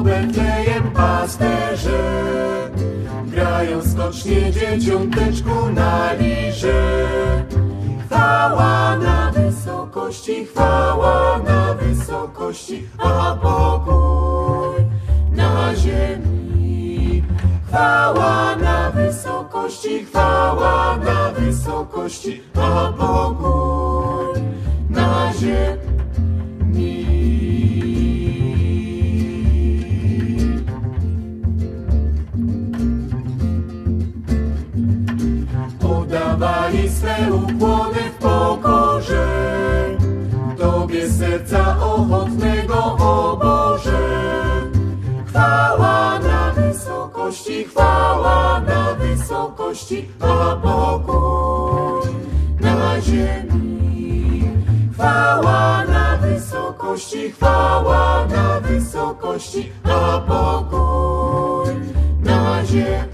Betlejem pasterze Grają skocznie dzieciąteczku na liże. Chwała na wysokości, chwała na wysokości A pokój na ziemi. Chwała na wysokości, chwała na wysokości A pokój Podawali swe ukłony w pokorze. Tobie serca ochotnego, o Boże. Chwała na wysokości, chwała na wysokości A pokój na ziemi. Chwała na wysokości, chwała na wysokości A pokój na ziemi